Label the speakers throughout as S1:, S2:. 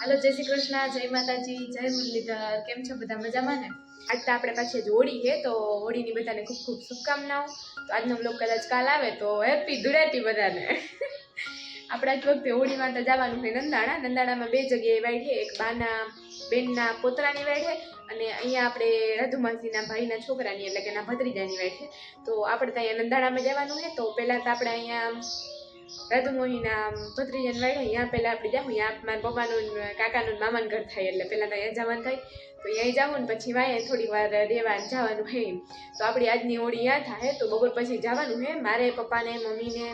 S1: હાલો, જય શ્રી કૃષ્ણ, જય માતાજી, જય મુરલીધર. કેમ છો બધા? મજામાં ને? આજ તો આપણે પાછી હોળી છે, તો હોળીની બધાને ખૂબ ખૂબ શુભકામનાઓ. તો આજનો બ્લોગ કદાચ કાલ આવે, તો હેપી ધૂળેટી બધાને. આપણે આજ વખતે હોળીમાં તો જવાનું છે નંદાણા. નંદાણામાં બે જગ્યાએ વાઈડ એક બાના બેનના પોતરાની વાઈડ અને અહીંયા આપણે રધુમાસીના ભાઈના છોકરાની, એટલે કે એના ભત્રીજાની વાઈડ છે. તો આપણે તો અહીંયા નંદાણામાં જવાનું છે, તો પહેલાં તો આપણે અહીંયા રાધુમોહીના ભત્રીજન વાઈડ અહીંયા પહેલાં આપણે જાઉં અહીંયા મારા પપ્પાનું કાકાનું મામાન ઘર થાય, એટલે પહેલાં તો અહીંયા જવાનું થાય. તો અહીંયા જાઉં ને પછી વાય થોડી વાર રહેવાનું, જવાનું હે. તો આપણી આજની હોળી અહીંયા થાય, તો બપોર પછી જવાનું હે. મારે, પપ્પાને, મમ્મીને,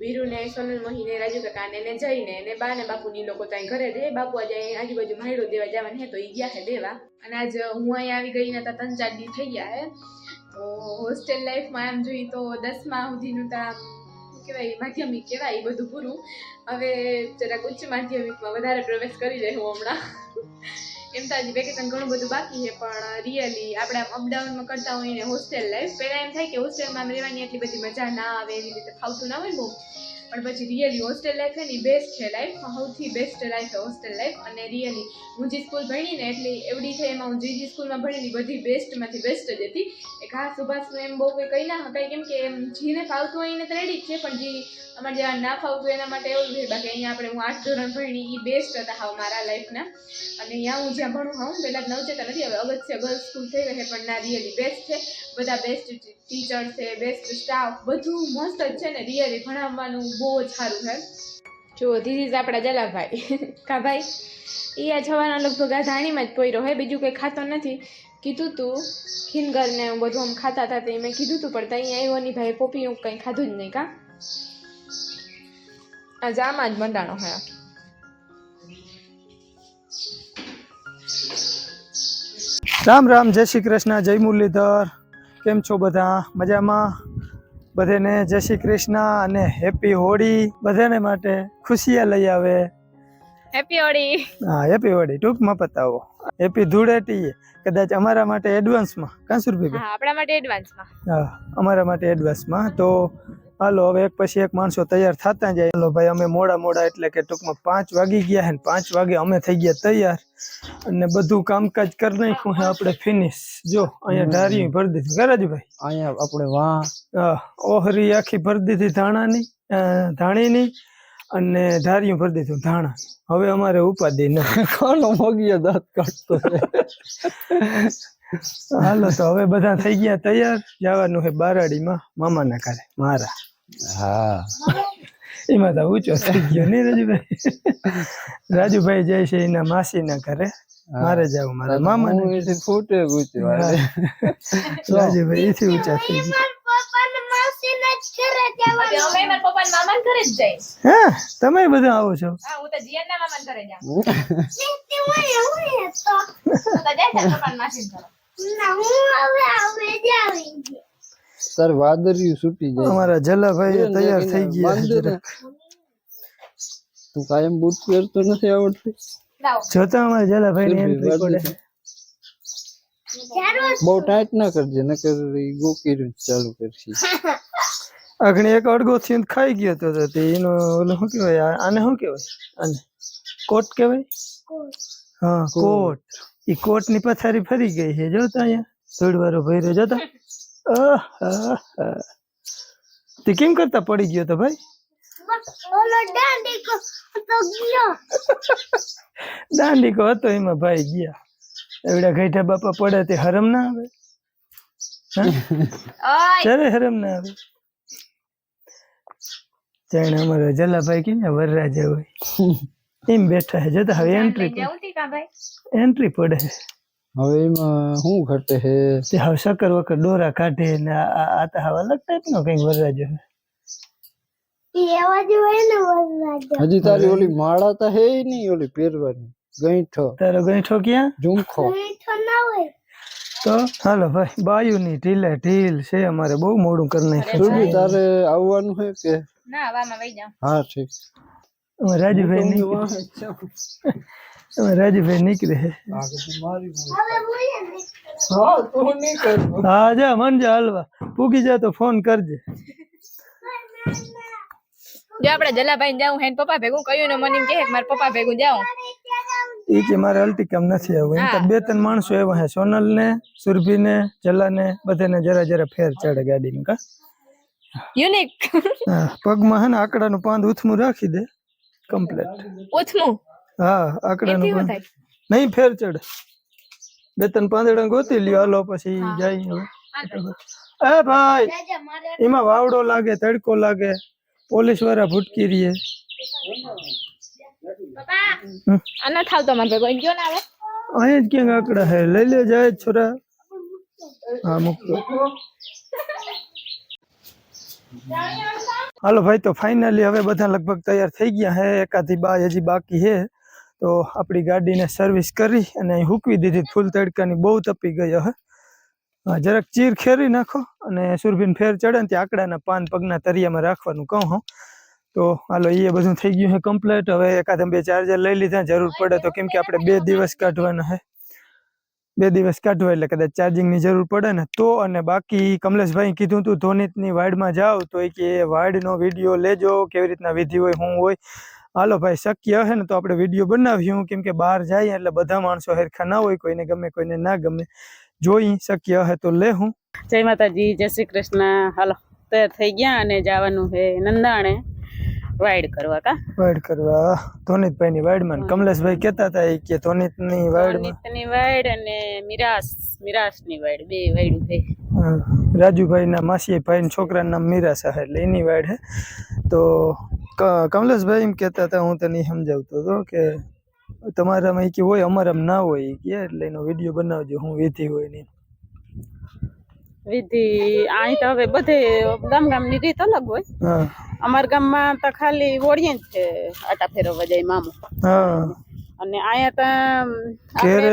S1: વીરુને, સોનલ મોહીને, રાજુ કાકાને એને જઈને ને બા ને બાપુની લોકો તો અહીં ઘરે રહે. બાપુ આજે આજુબાજુ માયડો દેવા જવાનું હે, તો એ ગયા છે દેવા. અને આજ હું અહીંયા આવી ગઈ ને ત્રણ ચાર દી થઈ ગયા હે. તો હોસ્ટેલ લાઈફમાં એમ જોઈએ તો દસમા સુધીનું તો કહેવાય, માધ્યમિક કહેવાય એ બધું પૂરું હવે જરાક ઉચ્ચ માધ્યમિકમાં વધારે પ્રવેશ કરી રહ્યો હમણાં. એમ તો હજી વેકેશન ઘણું બધું બાકી છે, પણ રિયલી આપણે અપડાઉનમાં કરતા હોઈએ ને હોસ્ટેલ લાઈફ પહેલાં એમ થાય કે હોસ્ટેલમાં રહેવાની એટલી બધી મજા ના આવે, એવી રીતે ફાવતું ના હોય બહુ. પણ પછી રિયલી હોસ્ટેલ લાઈફ ને બેસ્ટ છે લાઈફ સૌથી બેસ્ટ લાઈફ છે હોસ્ટેલ લાઈફ અને રિયલી હું જે સ્કૂલ ભણી ને એટલી એવડી છે એમાં હું જે જે સ્કૂલમાં ભણેલી બધી બેસ્ટમાંથી બેસ્ટ જ હતી. એક હા સુભાષનું એમ બહુ કંઈ કહી ના શકાય કેમ કે એમ જેને ફાવતું હોય એને તો રેડી જ છે, પણ જે અમારે જેવા ના ફાવતું એના માટે એવું છે, બાકી અહીંયા આપણે હું આઠ ધોરણ ભણી એ બેસ્ટ હતા હાવ મારા લાઈફના અને અહીંયા હું જ્યાં ભણું હા પહેલાં નવચેતા નથી હવે અગત્ય ગર્લ્સ સ્કૂલ થઈ ગઈ પણ ના રિયલી બેસ્ટ છે. બધા બેસ્ટ ટીચર છે બેસ્ટ સ્ટાફ બધું મસ્ત જ છે ને, રિયલી ભણાવવાનું બહુ જ સારું છે જુઓ ધીસ ઇઝ આપણા જલાભાઈ. કા ભાઈ? એ આ જવાના લગભગ આ ધાણીમાં જ પોયરો હે બીજું કંઈ ખાતો નથી. કીધું તું ખીનગર ને બધું આમ ખાતા હતા તે મેં કીધું તું પણ ત્યાં આવ્યો નહીં ભાઈ પોપી હું કંઈ ખાધું જ નહીં કા? આ જામાં જ મંડાણો હે.
S2: રામ રામ જય શ્રી કૃષ્ણ જય મુરલીધર. કેમ છો બધા? મજામાં? બધાને જય શ્રી કૃષ્ણ અને હેપી હોળી. બધાને માટે ખુશિયા લઈ આવે.
S1: હેપી હોળી.
S2: હા હેપી હોળી. ટૂંકમાં પતાવો. હેપી ધૂળેટી કદાચ અમારા માટે એડવાન્સમાં કાં સુરભી
S1: આપણા માટે એડવાન્સમાં
S2: હા અમારા માટે એડવાન્સમાં તો હાલો હવે એક પછી એક માણસો તૈયાર થતા જાય. હાલો ભાઈ અમે મોડા મોડા એટલે કે ટૂંકમાં પાંચ વાગી ગયા હે ને પાંચ વાગે અમે થઈ ગયા તૈયાર. અને બધું કામકાજ કરી નાખ્યું હે આપણે ફિનિશ જો અહીંયા ઢારી ભરી દીધી. ગરાજભાઈ
S3: અહીંયા આપણે વાહ.
S2: ઓહરી આખી ભરી દીધી ધાણાની ધાણીની અને ધારિયું ભરી દીધું ધાણા હવે અમારે ઉપાધિ ન
S3: કોનો મોગીયો દાંત કાઢતો
S2: હાલો તો હવે બધા થઈ ગયા તૈયાર? જવાનું છે બારાડીમાં મામાના ઘરે મારા.
S3: હા.
S2: એમાં તો ઊંચો થઈ ગયો નહીં રાજુભાઈ? રાજુભાઈ જાય છે એના માસીના ઘરે. મારે જવું મારા
S3: એથી ફૂટે ગુચવા
S2: રાજુભાઈ એથી ઊંચા થઈ ગયા. તમે બધા આવો છો?
S1: હા હું તો જીયનના મામાના ઘરે જાઉં.
S3: સર વાદળિયું છૂટી જાય.
S2: અમારા જલાભાઈ તૈયાર થઈ ગયા.
S3: તું કાયમ બૂટ પહેરતો નથી આવડતું.
S2: જોતા અમારા જલાભાઈ ની એન્ટ્રી પડે
S3: બહુ ટાઈટ ના કરજે નકર ઈ ગોકીરું જ ચાલુ કરશે.
S2: અગણી એક અડગો થયો ખાઈ ગયો તો તો તે એનો ઓલો શું કહેવાય આને શું કહેવાય? આને કોટ કહેવાય? હા કોટ. ઈ કોટની પથારી ફરી ગઈ છે. જોતા અહીંયા ધૂળવાળો ભર્યો. જોતા. તે. કેમ કરતા પડી ગયો તો ભાઈ? દાંડીકો હતો એમાં ભાઈ ગયા. એવડા ગઈઠા બાપા પડે તે હરમ ના આવે. હા? હરમ ના આવે. જાણે અમારા જલાભાઈ કે વરરાજા હોય. એમ બેઠા હે. જતા હવે એન્ટ્રી એન્ટ્રી પડે. હે.
S3: હવે એમાં શું ઘટે હે?
S2: તે હવે સકર વકર ડોરા કાઢે ને આ તો હવે લગતા નો કઈ વરરાજો
S3: હજી તારી ઓલી માળા તો હે નહીં ઓલી પહેરવાની. ગઈઠો
S2: તારો ગઈઠો ક્યાં?
S3: ઝુમખો.
S2: તો હાલો ભાઈ બાયુ ની ઢીલે ઢીલ છે અમારે બહુ મોડું કરી નાખ્યું
S3: તારે આવવાનું છે કે?
S1: ના આવવામાં વઈ જાઉં.
S3: હા ઠીક.
S2: રાજુભાઈ નીકળે. રાજુભાઈ નીકળે.
S3: હા તું
S2: હા જા મન જા હલવા. પૂગી જા તો ફોન કરજે.
S1: જો આપણે જલાભાઈ જાઉં હેન પપ્પા ભેગું કયું ને મને કે મારા પપ્પા ભેગું જાઉં.
S2: એ કે મારે અલ્ટી કેમ નથી આવું. એમ તો બે ત્રણ માણસો એવા હે સોનલ ને સુરભી ને જલા ને બધાને જરા જરા ફેર ચડે ગાડીમાં કા?
S1: યુનિક.
S2: પગમાં હે ને આકડાનું પાંદ ઉથમું રાખી દે. કમ્પ્લીટ
S1: ઓછમું
S2: હા આકડાનું
S1: એથી શું
S2: પાંદ
S1: થાય
S2: નહીં ફેર ચડે બે ત્રણ પાંદડા ગોતી લ્યો હાલો પછી જાય હવે એ ભાઈ એમાં વાવડો લાગે તડકો લાગે પોલીસવાળા ભૂટકી રહીએ હમ.
S1: આ ન થાવ તો મારે ભેગો ગયો ને આવે
S2: અહીં જ ક્યાંક આકડા હે લઈ લે જાય છોરા હા મૂકતો હાલો ભાઈ, તો ફાઇનલી હવે બધા લગભગ તૈયાર થઈ ગયા હે. એકાદી બા હજી બાકી હે. તો આપણી ગાડીને સર્વિસ કરી અને અહીં હૂકવી દીધી. ફૂલ તડકાની બહુ તપી ગયો હે, જરાક ચીર ખેરી નાખો અને સુરભીન ફેર ચડે ને ત્યાં આકડાના પાન પગના તરિયામાં રાખવાનું કહું હું. તો હાલો એ બધું થઈ ગયું છે કમ્પ્લીટ હવે એકાદ બે ચાર્જર લઈ લીધા. જરૂર પડે તો કેમ કે આપણે બે દિવસ કાઢવાના છે બે દિવસ કાઢવા એટલે કદાચ ચાર્જિંગની જરૂર પડે ને તો અને બાકી કમલેશભાઈ કીધું તું ધોનીતની વાડમાં જાવ તો એ કે વાડનો વીડિયો લેજો, કેવી રીતના વિધિ હોય, હું હોય. હાલો ભાઈ, શક્ય હે ને તો આપણે વીડિયો બનાવ્યું કેમ કે બહાર જાય એટલે બધા માણસો હેરખા ના હોય, કોઈને ગમે, કોઈને ના ગમે. જોઈ શક્ય હે તો લે હું
S4: જય માતાજી, જય શ્રી કૃષ્ણ. હાલો, તૈયાર થઈ ગયા અને જવાનું છે નંદાણે. વાઇડ કરવા કા?
S2: વાઇડ કરવા. ધોનીતભાઈની વાડમાં ને કમલેશભાઈ કહેતા હતા કે ધોનીતની વાડમાં
S4: ની વાઇડ અને મિરાસ મિરાસની વાઇડ બે વાઇડ થઈ
S2: રાજુભાઈ રાજુભાઈના માસી ભાઈના છોકરા નામ મીરા સાહેબ એટલે એની વાડ હે. તો કમલેશભાઈ એમ કહેતા હતા હું તને સમજાવતો હતો કે તમારામાં કે હોય અમારામાં ના હોય કે એટલે એનો વીડિયો બનાવજો હું વિધિ હોયની.
S4: વિધિ અહીં તો હવે બધે ગામ ગામની રીત અલગ હોય.
S2: હા.
S4: અમારા ગામમાં તો ખાલી ઓળીએ જ છે આટા ફેરવવા જાય મામો. અને અહીંયા તો
S2: ઘેરે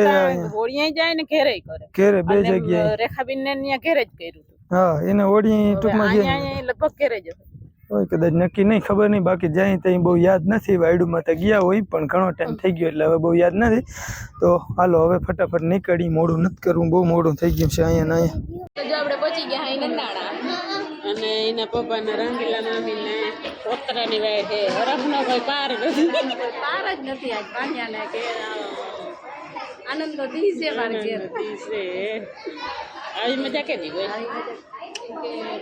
S4: ઓળીએ જાય ને ઘેરે કરે.
S2: ઘેરે બે જગ્યાએ.
S4: રેખાબેન ને ત્યાં ઘેરે જ કર્યું
S2: હા એને
S4: હોળી
S2: ટૂંકમાં ગયા
S4: અહીંયા લગભગ ઘેરે જ
S2: હોય કદાચ નક્કી નહીં ખબર નહીં બાકી જાય ત્યાં બહુ યાદ નથી વાયડુમાં તો ગયા હોય પણ ઘણો ટાઈમ થઈ ગયો એટલે હવે બહુ યાદ નથી. તો હાલો હવે ફટાફટ નીકળી મોડું નથી કરવું બહુ મોડું થઈ ગયું છે અહીંયા ને અહીંયા.
S1: જો આપણે પહોંચી ગયા અહીં નંદાણા.
S4: અને એના પપ્પાના રંગીલા નામીને પોતરાની વાય છે. હરખનો કોઈ પાર નથી.
S1: પાર જ નથી આજ પાણિયાને કે આનંદ તો દી છે મારે ઘેર.
S4: છે. આવી મજા કેવી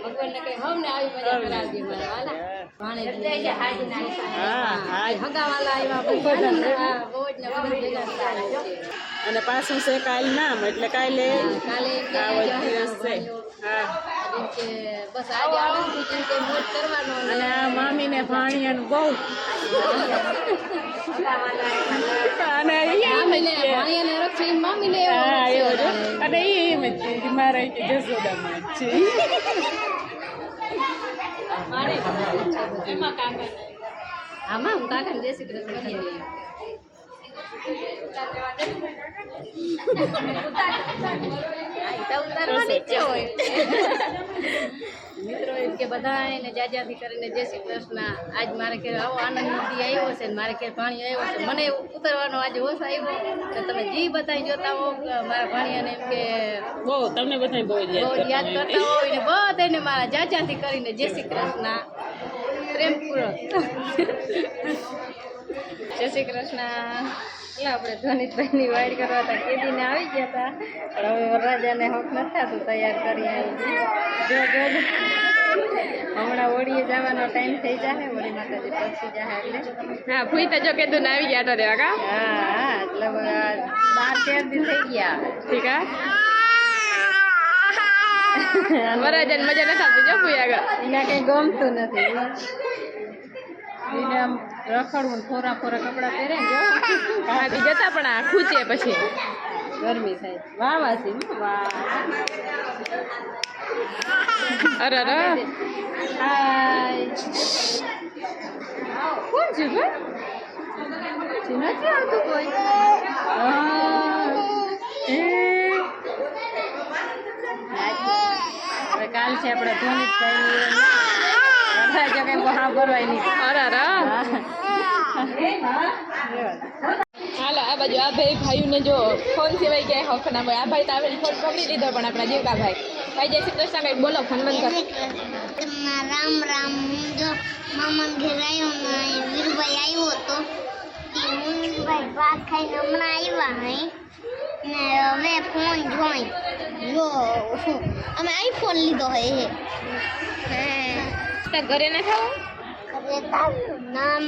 S1: ભગવાનને કઈ ને આવી મજા છે.
S4: અને પાછું છે કાલ નામ એટલે કાલે
S1: કાલે એમ કે
S4: આ
S1: જવાનું
S4: દિવસ છે. હા.
S1: બસ આજે આનંદથી જેમ કે મોજ કરવાનો
S4: અને આ મામીને અને બહુ અને
S1: મામીને
S4: છે.
S1: ભાણિયાને રક્ષી મામીને
S4: હા એવો છે. અને એ એમ જ છે કે મારા કે જસોદામાં જ છે.
S1: મારે એમાં કાકા આમાં હું કાકાને જય શ્રી કૃષ્ણ તો ઉતારવાની જ હોય. મિત્રો એમ કે બધા એને જાજાથી કરીને જય શ્રી કૃષ્ણ આજ મારે ઘેર આવો આનંદ દી આવ્યો છે ને મારે ઘેર પાણી આવ્યો છે. મને ઉતરવાનો આજે હોશ આવ્યો. તો તમે જી બતાવી જોતા હો મારા ભાણિયાને એમ કે
S4: બહુ તમને બધાય બહુ યાદ કરતા
S1: હોય. ને બધાને મારા જાજાથી કરીને જય શ્રી કૃષ્ણ. પ્રેમપૂર્વક. જય શ્રી કૃષ્ણ. એટલે આપણે ધ્વનિતભાઈની વાઈડ કરવા હતા કેદીને આવી ગયા હતા. પણ હવે વરરાજાને હક નથી થતું તૈયાર કરી આવી જો. હમણાં હોળીએ જવાનો ટાઈમ થઈ જાય હોળી માતાજી પહોંચી જાય એટલે. હા ભૂઈ તો જો ને આવી ગયા હતા દેવા કા? હા હા એટલે બાર તેર દી થઈ ગયા. ઠીક વરરાજાને મજા નથી આવતી જો ભૂઈ આગળ. એના કઈ ગમતું નથી. એને આમ રખડવું ખોરા ફોરા કપડાં પહેરે ને જતા પણ આ ખૂચે પછી. ગરમી થાય. વાહ વાસી વાહ અરે અરે. કોણ છે, ભાઈ? નથી આવતું કોઈ. કાલ છે આપણે ધોની કઈ ભરવાય નહીં. હાલો આ બાજુ આ ભાઈ ભાઈઓને જો ફોન સિવાય ક્યાંય હક ના હોય આ ભાઈ તો આવીને ફોન પકડી લીધો પણ આપણા જીવકા ભાઈ. ભાઈ જય શ્રી કૃષ્ણ કઈ બોલો ફોન બંધ કરો.
S5: રામ રામ. જો મામા ઘેર આવ્યો વીરભાઈ આવ્યો હતો. તે ભાઈ ભાત ખાઈને હમણાં આવ્યા હઈ ને હવે ફોન જોઈ. જો શું? અમે આઈફોન લીધો હે હે.
S1: તાર ઘરે ના
S5: ખાવું નામ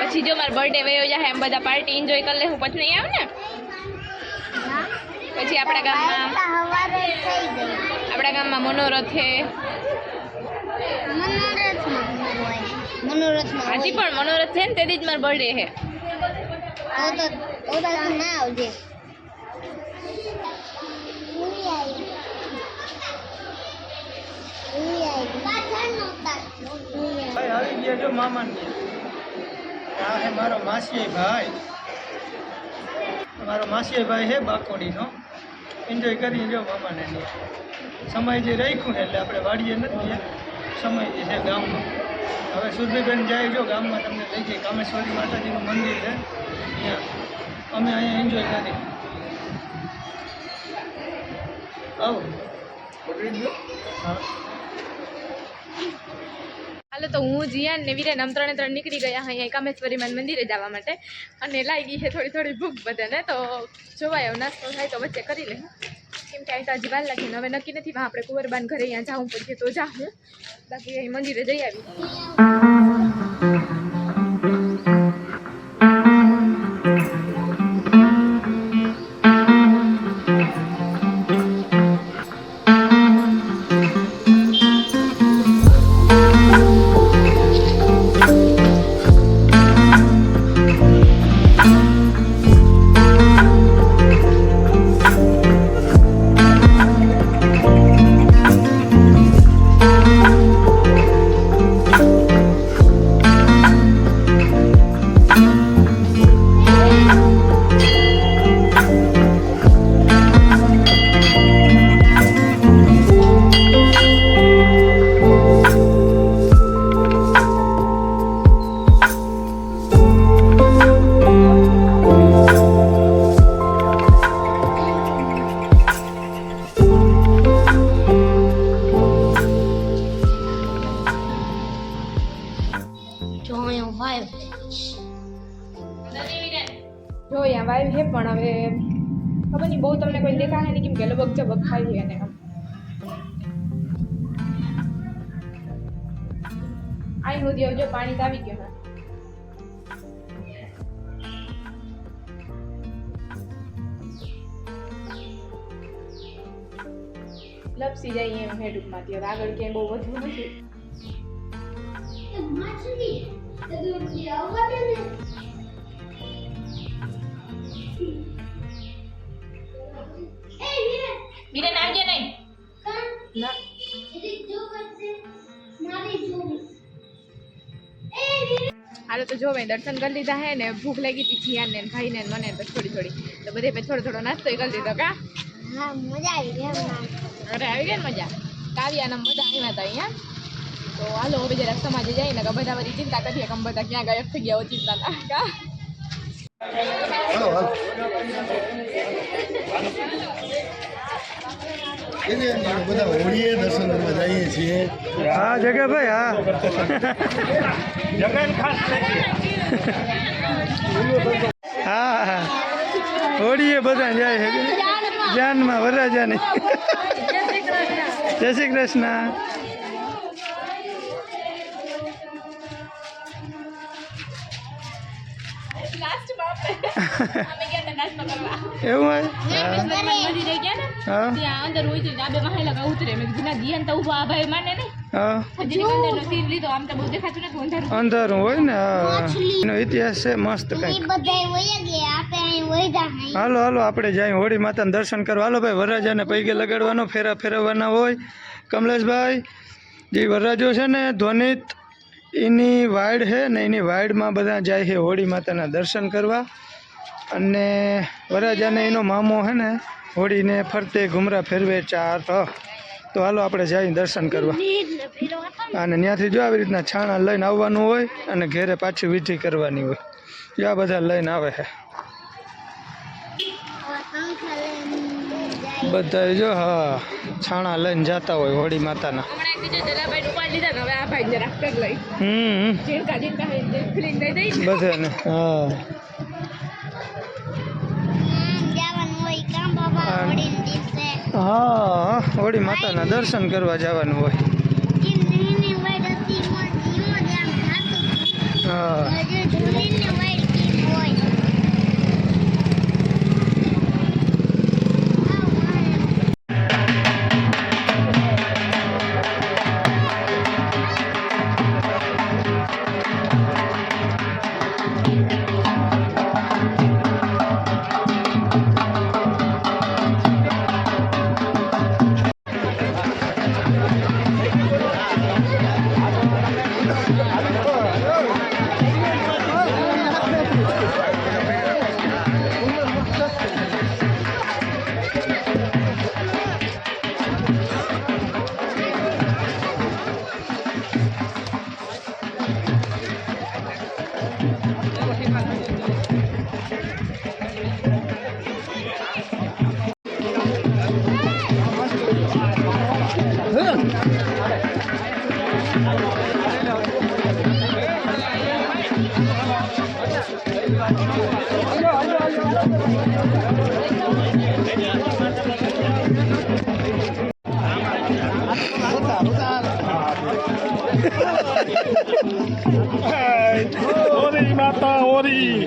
S1: પછી જો મારો બર્થડે વયો જાય એમ બધા પાર્ટી એન્જોય કરી લે હું પછી નહીં આવે ને? પછી આપણા ગામમાં આપણા ગામમાં મનોરથ છે.
S5: મનોરથમાં હોય.
S1: પણ મનોરથ છે ને તેથી જ મારો બર્થડે છે.
S5: ના આવજે.
S2: ભાઈ આવી ગયા જો મામા આ હે મારો માસી ભાઈ. મારો માસી ભાઈ હે બાકોડીનો. એન્જોય કરી જો મામાને. સમય જે રાખ્યું એટલે આપણે વાડીએ નથી ગયા. સમય જે છે ગામમાં. હવે સુધીબેન જાય જો ગામમાં તમને લઈ જઈએ કામેશ્વરી માતાજીનું મંદિર છે. ત્યાં. અમે અહીંયા એન્જોય કરી. આવો. હા.
S1: હાલો તો હું જીયાન ને વિરેન આમ ત્રણે ત્રણ નીકળી ગયા અહીંયા કામેશ્વરી માન મંદિરે જવા માટે. અને લાગી છે થોડી થોડી ભૂખ બધાને, તો જોવાય હવે નાસ્તો થાય તો વચ્ચે કરી લે કેમ કે અહીં તો હજી વાર લાગી હવે નક્કી નથી આપણે કુંવરબાન ઘરે અહીંયા જવું પડશે તો જાઉં બાકી અહીં મંદિરે જઈ આવી. લપસી જાય એમ હે ટૂંકમાંથી હવે આગળ ક્યાંય બહુ વધુ નથી. વિરેન આવજે નહીં. ના. હાલો તો જો ભાઈ દર્શન કરી લીધા હે ને ભૂખ લાગી હતી જીયાન ને ભાઈ ને મને બસ થોડી થોડી તો બધે પછી થોડો થોડો નાસ્તો કરી દીધો કા?
S5: હા મજા આવી ગઈ
S1: અરે આવી ગઈ ને મજા? કાવ્યાના બધા આવ્યા હતા અહીંયા. તો હાલો હવે સમાજે જઈને કે બધા બધી ચિંતા કરીએ કે બધા ક્યાં ગાયબ થઈ ગયા હોય ચિંતા ના કા?
S6: બધા હોળીએ દર્શન કરવા જઈએ છીએ
S2: હા હા. હોળીએ બધા જાય છે જાનમાં વરરાજાની. જય શ્રી કૃષ્ણ. એવું હોય?
S1: ને ડાબે લગા ઉતરે મેં કીધું ના દિયાન તો ઊભો આ ભાઈ માને નથી અંધારું
S2: હોય ને એનો ઇતિહાસ છે મસ્ત
S5: એ
S2: હાલો હાલો, આપણે જાય હોળી માતાના દર્શન કરવા. હાલો ભાઈ, વરરાજાને પૈગે લગાડવાનો, ફેરા ફેરવવાના હોય. કમલેશભાઈ, જે વરરાજો છે ને, ધ્વનિત, એની વાડ છે ને, એની વાડમાં બધા જાય છે હોળી માતાના દર્શન કરવા. અને વરરાજાને એનો મામો છે ને, હોળીને ફરતે ઘુમરા ફેરવે ચાર તો હાલો, આપણે જઈ દર્શન કરવા. અને ત્યાંથી જો આવી રીતના છાણા લઈને આવવાનું હોય અને ઘેરે પાછી વિધિ કરવાની હોય. જો આ બધા લઈને આવે છે બધા જો હા છાણા લઈને જતા હોય હોળી માતાના. બધાને હા. હા. હોળી માતાના દર્શન કરવા જવાનું હોય. હા.
S3: また終わ
S2: り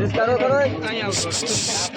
S2: જશે
S5: હોળી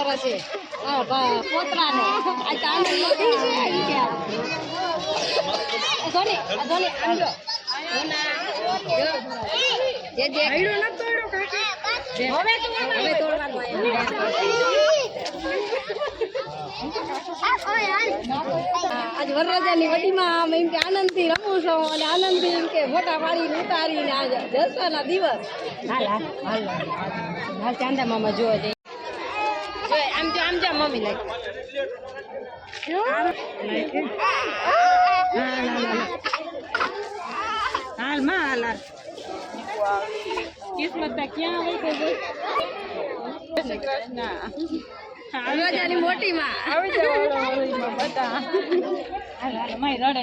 S7: કરે છે. પોતરાને. આ ચાંદની લોટી છે ઈ કે ધોની, ધોની, આમ જો. ધોના, જો. જે જે હવે તોડવાનું આજ વરરાજાની વડીમાં આમ એમ કે આનંદથી રમું છું અને આનંદથી એમ કે ફોટા પાડીને ઉતારીને આજ જલસાના દિવસ. હાલ હાલ ચાંદા મામા જોવા જઈએ આમ જો આમ જો મમ્મી લાગે. હાલમાં હાલ હાલ. કિસ્મત ક્યાં હોય છે કૃષ્ણ મોટી માં આવી જાવ બધા. હાલ હાલ માય રડે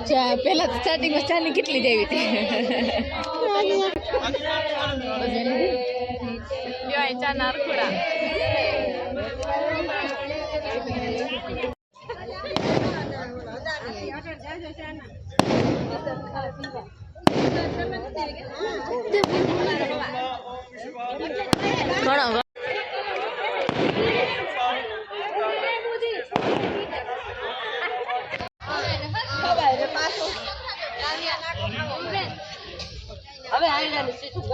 S7: છે
S8: પેલા સ્ટાર્ટિંગમાં ચાની કેટલી જેવી હતી. ચા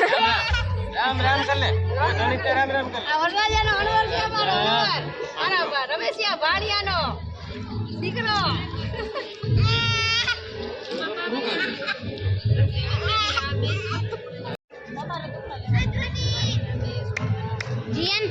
S7: રામ રામ કર લે. રામ રામ કર
S1: આ વરરાજાનો અણવર છે અમારો અણવર રમેશિયા ભાણિયાનો દીકરો. જીયન